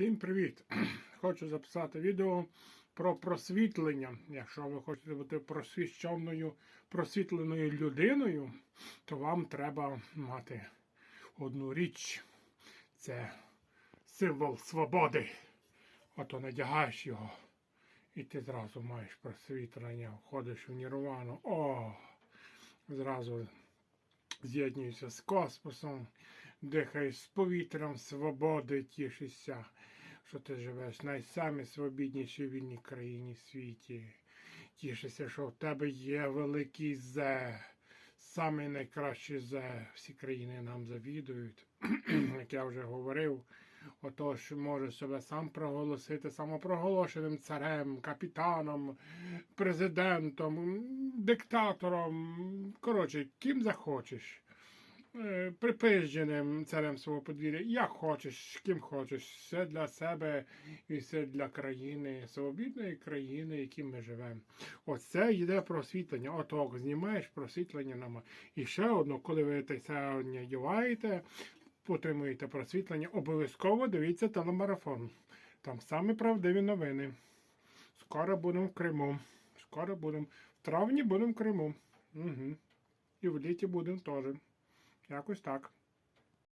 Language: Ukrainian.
Всім привіт! Хочу записати відео про просвітлення. Якщо ви хочете бути просвіщеною, просвітленою людиною, то вам треба мати одну річ. Це символ свободи. Ото надягаєш його, і ти зразу маєш просвітлення, входиш в нірвану. О! Зразу з'єднуєшся з космосом, дихаєш з повітрям свободи, тішишся, що ти живеш в найсамій свобіднішій вільній країні в світі. Тішишся, що в тебе є великий зе, самий найкращий зе. Всі країни нам завідують. Як я вже говорив, отож може себе сам проголосити самопроголошеним царем, капітаном, президентом, диктатором, коротше, ким захочеш. Е, царем свого подвір'я, як хочеш, ким хочеш, все для себе і все для країни, свобідної країни, в якій ми живемо. Оце йде просвітлення. Оток, знімаєш просвітлення на І ще одно, коли ви те сьогодні одягаєте, отримуєте просвітлення, обов'язково дивіться телемарафон. Там саме правдиві новини. Скоро будемо в Криму. Скоро будемо. В травні будемо в Криму. Угу. І в літі будемо теж. Якось так.